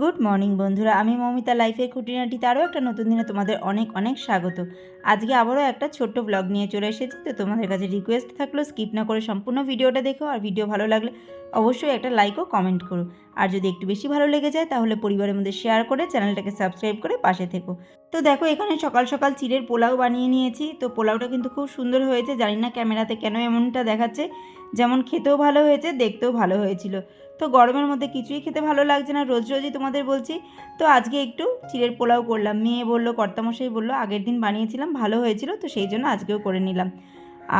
Good morning বন্ধুরা, আমি মমিতা লাইফের খুঁটিনাটিতে আরও একটা নতুন দিনে তোমাদের অনেক অনেক স্বাগত। আজকে আবারও একটা ছোট্ট ব্লগ নিয়ে চলে এসেছি, তো তোমাদের কাছে রিকোয়েস্ট থাকল স্কিপ না করে সম্পূর্ণ ভিডিওটা দেখো, আর ভিডিও ভালো লাগলে অবশ্যই একটা লাইক ও কমেন্ট করো। আর যদি একটু বেশি ভালো লেগে যায়, তাহলে পরিবারের মধ্যে শেয়ার করে চ্যানেলটাকে সাবস্ক্রাইব করে পাশে থেকো। তো দেখো, এখানে সকাল সকাল চিড়ের পোলাও বানিয়ে নিয়েছি, তো পোলাওটা কিন্তু খুব সুন্দর হয়েছে, জানি না ক্যামেরাতে কেন এমনটা দেখাচ্ছে। যেমন খেতেও ভালো হয়েছে, দেখতেও ভালো হয়েছিল। তো গরমের মধ্যে কিছুই খেতে ভালো লাগছে না। রোজ রোজই তোমাদের বলছি, তো আজকে একটু চিড়ের পোলাও করলাম। মেয়ে বলল, কর্তামশাই বলল, আগের দিন বানিয়েছিলাম, ভালো হয়েছিল, তো সেই জন্য আজকেও করে নিলাম।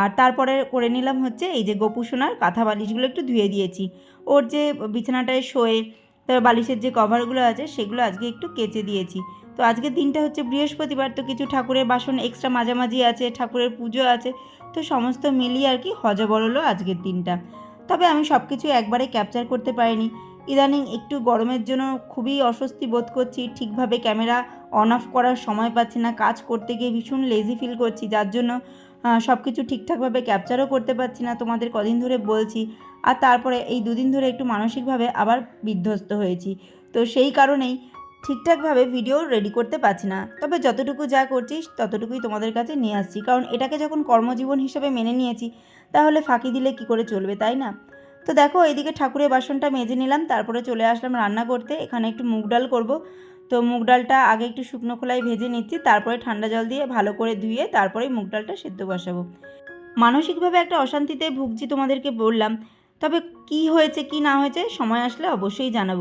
আর তারপরে করে নিলাম হচ্ছে এই যে গোপু সোনার কাঁথা বালিশগুলো একটু ধুয়ে দিয়েছি। ওর যে বিছানাটায় শোয়ে, তার বালিশের যে কভারগুলো আছে, সেগুলো আজকে একটু কেচে দিয়েছি। তো আজকের দিনটা হচ্ছে বৃহস্পতিবার, তো কিছু ঠাকুরের বাসন এক্সট্রা মাঝামাঝি আছে, ঠাকুরের পুজো আছে, তো সমস্ত মিলিয়ে আর কি হজবরলো আজকের দিনটা। তবে আমি সব কিছু একবারে ক্যাপচার করতে পারিনি। ইদানিং একটু গরমের জন্য খুবই অস্বস্তি বোধ করছি, ঠিকভাবে ক্যামেরা অন অফ করার সময় পাচ্ছি না, কাজ করতে গিয়ে ভীষণ লেজি ফিল করছি, যার জন্য সব কিছু ঠিকঠাকভাবে ক্যাপচারও করতে পারছি না, তোমাদের কদিন ধরে বলছি। আর তারপরে এই দুদিন ধরে একটু মানসিকভাবে আবার বিধ্বস্ত হয়েছি। তো সেই কারণেই ঠিকঠাকভাবে ভিডিও রেডি করতে পারছি না। তবে যতটুকু যা করছি, ততটুকুই তোমাদের কাছে নিয়ে আসছি। কারণ এটাকে যখন কর্মজীবন হিসেবে মেনে নিয়েছি তাহলে ফাঁকি দিলে কি করে চলবে, তাই না? তো দেখো এইদিকে ঠাকুরের বাসনটা মেজে নিলাম, তারপরে চলে আসলাম রান্না করতে। এখানে একটু মুগ ডাল করব। তো মুগ ডালটা আগে একটু শুকনো খোলায় ভেজে নিচ্ছি, তারপরে ঠান্ডা জল দিয়ে ভালো করে ধুয়ে তারপরে মুগ ডালটা সেদ্ধ বসাবো। মানসিকভাবে একটা অশান্তিতে ভুগছি তোমাদেরকে বললাম, তবে কি হয়েছে, কি না হয়েছে, সময় আসলে অবশ্যই জানাব।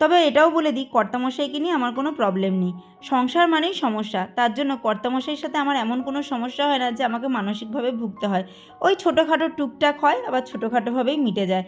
তবে এটাও বলে দিই, কর্তামশাইকে নিয়ে আমার কোনো প্রবলেম নেই। সংসার মানেই সমস্যা। তার জন্য কর্তামশাইয়ের সাথে আমার এমন কোনো সমস্যা হয় না যে আমাকে মানসিকভাবে ভুগতে হয়। ওই ছোটোখাটো টুকটাক হয়, আবার ছোটোখাটোভাবেই মিটে যায়।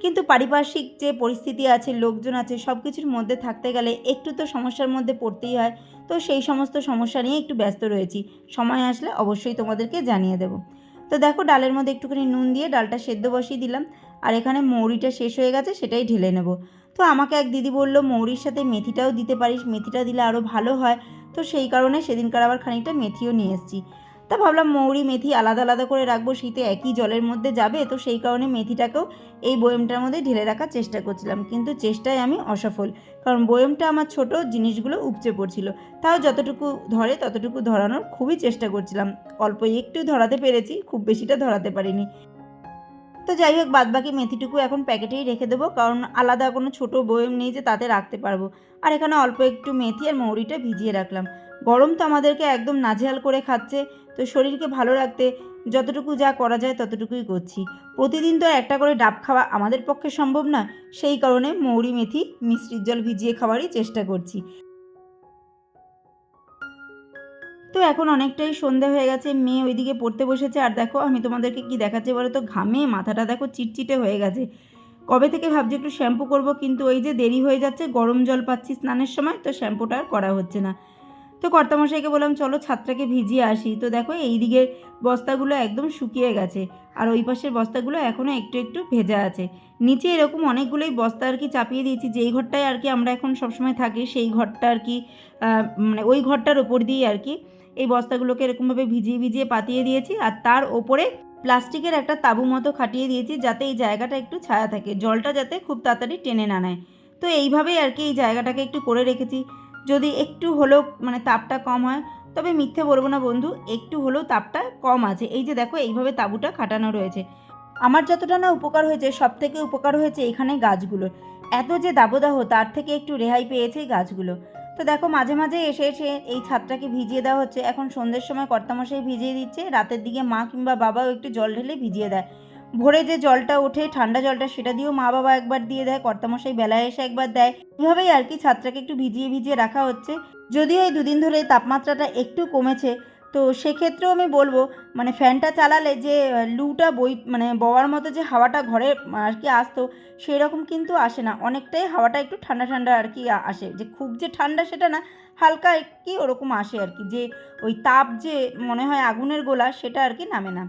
কিন্তু পারিপার্শ্বিক যে পরিস্থিতি আছে, লোকজন আছে সব কিছুর মধ্যে থাকতে গেলে একটু তো সমস্যার মধ্যে পড়তেই হয়। তো সেই সমস্ত সমস্যা নিয়ে একটু ব্যস্ত রয়েছি। সময় আসলে অবশ্যই তোমাদেরকে জানিয়ে দেবো। তো দেখো, ডালের মধ্যে একটুখানি নুন দিয়ে ডালটা সেদ্ধ বসিয়ে দিলাম। আর এখানে মৌরিটা শেষ হয়ে গেছে, সেটাই ঢেলে নেব। তো আমাকে এক দিদি বলল, মৌরির সাথে মেথিটাও দিতে পারিস, মেথিটা দিলে আরও ভালো হয়। তো সেই কারণে সেদিনকার আবার খানিকটা মেথিও নিয়ে এসেছি। তা ভাবলাম মৌরি, মেথি আলাদা আলাদা করে রাখব, শীতে একই জলের মধ্যে যাবে, তো সেই কারণে মেথিটাকেও এই বয়মটার মধ্যে ঢেলে রাখার চেষ্টা করছিলাম। কিন্তু চেষ্টায় আমি অসফল, কারণ বয়মটা আমার ছোট, জিনিসগুলো উপচে পড়ছিল। তাও যতটুকু ধরে, ততটুকু ধরানোর খুবই চেষ্টা করছিলাম। অল্প একটু ধরাতে পেরেছি, খুব বেশিটা ধরাতে পারিনি। তো যাই হোক, বাদবাকি মেথিটুকু এখন প্যাকেটেই রেখে দেবো, কারণ আলাদা কোনো ছোট বয়ম নেই যে তাতে রাখতে পারব। আর এখানে অল্প একটু মেথি আর মৌরিটা ভিজিয়ে রাখলাম। গরম তো আমাদেরকে একদম নাজেহাল করে খাচ্ছে, তো শরীরকে ভালো রাখতে যতটুকু যা করা যায় ততটুকুই করছি। প্রতিদিন তো একটা করে ডাব খাওয়া আমাদের পক্ষে সম্ভব না, সেই কারণে মৌরি মেথি মিষ্টির জল ভিজিয়ে খাওয়ারই চেষ্টা করছি। তো এখন অনেকটাই সন্ধে হয়ে গেছে, মেয়ে ওইদিকে পড়তে বসেছে। আর দেখো, আমি তোমাদেরকে কি দেখাচ্ছি বলো তো ঘামে মাথাটা দেখো চিটচিটে হয়ে গেছে। কবে থেকে ভাবছি একটু শ্যাম্পু করব, কিন্তু ওই যে দেরি হয়ে যাচ্ছে, গরম জল পাচ্ছি স্নানের সময়, তো শ্যাম্পুটা আর করা হচ্ছে না। তো কর্তামশাইকে বললাম, চলো ছাদটাকে ভিজিয়ে আসি। তো দেখো এই দিকের বস্তাগুলো একদম শুকিয়ে গেছে। আর ওই পাশের বস্তাগুলো এখনও একটু একটু ভেজা আছে। নিচে এরকম অনেকগুলোই বস্তা আর কি চাপিয়ে দিয়েছি, যেই ঘরটায় আর কি আমরা এখন সবসময় থাকি, সেই ঘরটা আর কি মানে ওই ঘরটার ওপর দিয়েই আর কি এই বস্তাগুলোকে এরকমভাবে ভিজিয়ে ভিজিয়ে পাতিয়ে দিয়েছি আর তার ওপরে প্লাস্টিকের একটা তাবু মতো খাটিয়ে দিয়েছি যাতে এই জায়গাটা একটু ছায়া থাকে, জলটা যাতে খুব তাড়াতাড়ি টেনে না নেয়। তো এইভাবেই আর কি এই জায়গাটাকে একটু করে রেখেছি। যদি একটু হলেও মানে তাপটা কম হয়, তবে মিথ্যে বলব না বন্ধু, একটু হলেও তাপটা কম আছে। এই যে দেখো, এইভাবে তাবুটা খাটানো রয়েছে। আমার যতটা না উপকার হয়েছে সব থেকে উপকার হয়েছে এখানে গাছগুলোর। এত যে দাবদাহ, তার থেকে একটু রেহাই পেয়েছে গাছগুলো। তো দেখো মাঝে মাঝে এসে এসে এই ছাদটাকে ভিজিয়ে দেওয়া হচ্ছে। এখন সন্ধ্যের সময় কর্তামশাই ভিজিয়ে দিচ্ছে, রাতের দিকে মা কিংবা বাবাও একটু জল ঢেলে ভিজিয়ে দেয়। ভোরে যে জলটা ওঠে, ঠান্ডা জলটা, সেটা দিয়েও মা বাবা একবার দিয়ে দেয়, কর্তামশাই বেলায় এসে একবার দেয়। এভাবেই আর কি ছাদটাকে একটু ভিজিয়ে ভিজিয়ে রাখা হচ্ছে। যদিও এই দুদিন ধরে তাপমাত্রাটা একটু কমেছে তো সেক্ষেত্রেও আমি বলব মানে ফ্যানটা চালালে যে লুটা বই মানে বওয়ার মতো যে হাওয়াটা ঘরে আর কি আসতো সেই রকম কিন্তু আসে না। অনেকটাই হাওয়াটা একটু ঠান্ডা ঠান্ডা আর কি আসে। যে খুব যে ঠান্ডা সেটা না, হালকা কি ওরকম আসে আর কি। যে ওই তাপ যে মনে হয় আগুনের গোলা, সেটা আর কি নামে না।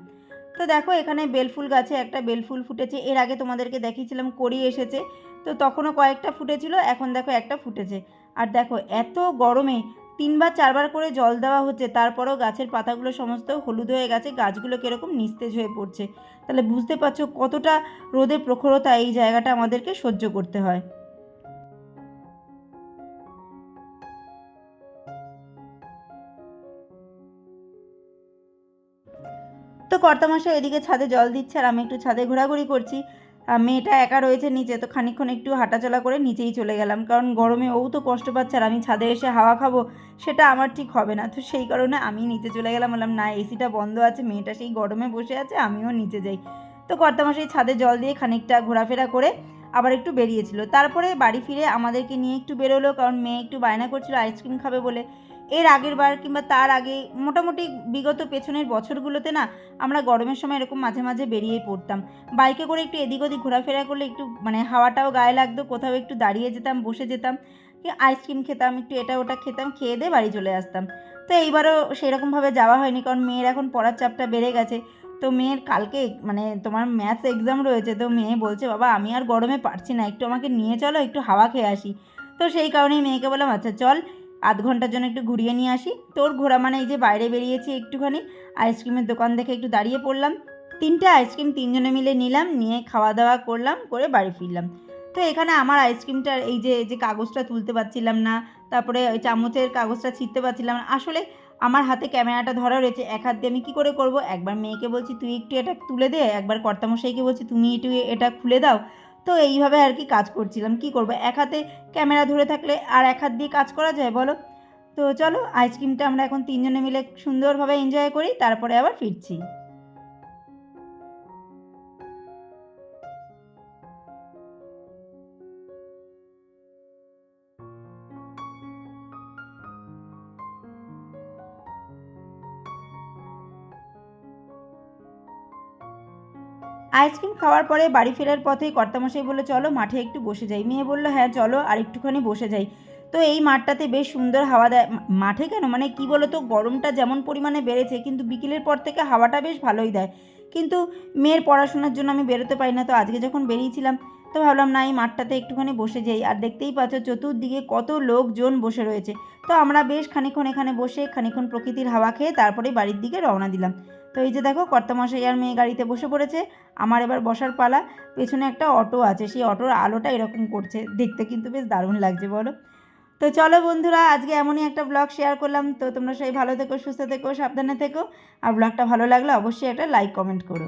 তো দেখো এখানে বেলফুল গাছে একটা বেলফুল ফুটেছে। এর আগে তোমাদেরকে দেখিয়েছিলাম করি এসেছে। তো তখনও কয়েকটা ফুটেছিল, এখন দেখো একটা ফুটেছে। আর দেখো এত গরমে তিনবার, চারবার করে জল দেওয়া হচ্ছে, তারপরও গাছের পাতাগুলো সমস্ত হলুদ হয়ে গেছে, গাছগুলো কীরকম নিস্তেজ হয়ে পড়ছে। তাহলে বুঝতে পারছ কতটা রোদের প্রখরতা এই জায়গাটা আমাদেরকে সহ্য করতে হয়। তো কর্তামশাই এদিকে ছাদে জল দিচ্ছে আর আমি একটু ছাদে ঘোরাঘুরি করছি। মেয়েটা একা রয়েছে নিচে, তো খানিক্ষণ একটু হাঁটাচলা করে নিচেই চলে গেলাম। কারণ গরমে ও তো কষ্ট পাচ্ছে আর আমি ছাদে এসে হাওয়া খাব, সেটা আমার ঠিক হবে না। তো সেই কারণে আমি নিচে চলে গেলাম, বললাম, না, এসিটা বন্ধ আছে, মেয়েটা সেই গরমে বসে আছে, আমিও নিচে যাই। তো কর্তামশাই ছাদে জল দিয়ে খানিকটা ঘোরাফেরা করে আবার একটু বেরিয়েছিল। তারপরে বাড়ি ফিরে আমাদেরকে নিয়ে একটু বেরোলো, কারণ মেয়ে একটু বায়না করছিল, আইসক্রিম খাবে বলে। এর আগের বার কিংবা তার আগে মোটামুটি বিগত পেছনের বছরগুলোতে না, আমরা গরমের সময় এরকম মাঝে মাঝে বেরিয়ে পড়তাম। বাইকে করে একটু এদিক ওদিক ঘোরাফেরা করলে একটু মানে হাওয়াটাও গায়ে লাগতো, কোথাও একটু দাঁড়িয়ে যেতাম, বসে যেতাম আইসক্রিম খেতাম, একটু এটা ওটা খেতাম, খেয়ে দিয়ে বাড়ি চলে আসতাম। তো এইবারও সেরকমভাবে যাওয়া হয়নি, কারণ মেয়ের এখন পড়ার চাপটা বেড়ে গেছে। তো মেয়ের কালকে মানে তোমার ম্যাথস এক্সাম রয়েছে, তো মেয়ে বলছে, বাবা, আমি আর গরমে পারছি না, একটু আমাকে নিয়ে চলো, একটু হাওয়া খেয়ে আসি। তো সেই কারণেই মেয়েকে বললাম আচ্ছা চল। আধ ঘণ্টার জন্য একটু ঘুরিয়ে নিয়ে আসি। তোর ঘোরা মানে এই যে বাইরে বেরিয়েছি একটুখানি, আইসক্রিমের দোকান দেখে একটু দাঁড়িয়ে পড়লাম। তিনটে আইসক্রিম তিনজনে মিলে নিলাম, নিয়ে খাওয়া দাওয়া করলাম, করে বাড়ি ফিরলাম। তো এখানে আমার আইসক্রিমটার এই যে যে কাগজটা তুলতে পারছিলাম না, তারপরে ওই চামচের কাগজটা ছিঁড়তে পারছিলাম না। আসলে আমার হাতে ক্যামেরাটা ধরা রয়েছে, এক হাত দিয়ে আমি কী করে করব? একবার মেয়েকে বলছি, তুই একটু এটা তুলে দে। একবার কর্তামশাইকে বলছি, তুমি একটু এটা খুলে দাও। তো এইভাবে আর কি কাজ করছিলাম। কি করব? এক হাতে ক্যামেরা ধরে থাকলে আর এক হাত দিয়ে কাজ করা যায় বলো? তো চলো আইসক্রিমটা আমরা এখন তিনজনে মিলে সুন্দরভাবে এনজয় করি, তারপরে আবার ফিরছি। আইসক্রিম খাওয়ার পরে বাড়ি ফেরার পথেই কর্তামশাই বলল, চলো মাঠে একটু বসে যাই। মেয়ে বলল হ্যাঁ চলো আর একটুখানি বসে যাই। তো এই মাঠটাতে বেশ সুন্দর হাওয়া দেয়। মাঠে কেন? মানে কি বলো তো গরমটা যেমন পরিমাণে বেড়েছে, কিন্তু বিকেলের পর থেকে হাওয়াটা বেশ ভালোই দেয়। কিন্তু মেয়ের পড়াশোনার জন্য আমি বেরোতে পারি না, তো আজকে যখন বেরিয়েছিলাম, তো ভাবলাম, না, এই মাঠটাতে একটুখানি বসে যাই। আর দেখতেই পাচ্ছ, চতুর্দিকে কত লোকজন বসে রয়েছে। তো আমরা বেশ খানিক্ষণ এখানে বসে খানিক্ষণ প্রকৃতির হাওয়া খেয়ে তারপরে বাড়ির দিকে রওনা দিলাম। তো এই যে দেখো, কর্তামশাই আর মেয়ে গাড়িতে বসে পড়েছে। আমার এবার বসার পালা, পেছনে একটা অটো আছে, সেই অটোর আলোটা এরকম করছে। দেখতে কিন্তু বেশ দারুণ লাগছে, বলো। তো চলো বন্ধুরা, আজকে এমনই একটা ব্লগ শেয়ার করলাম। তো তোমরা সবাই ভালো থেকো, সুস্থ থেকো, সাবধানে থেকো। আর ব্লগটা ভালো লাগলে অবশ্যই একটা লাইক কমেন্ট করো।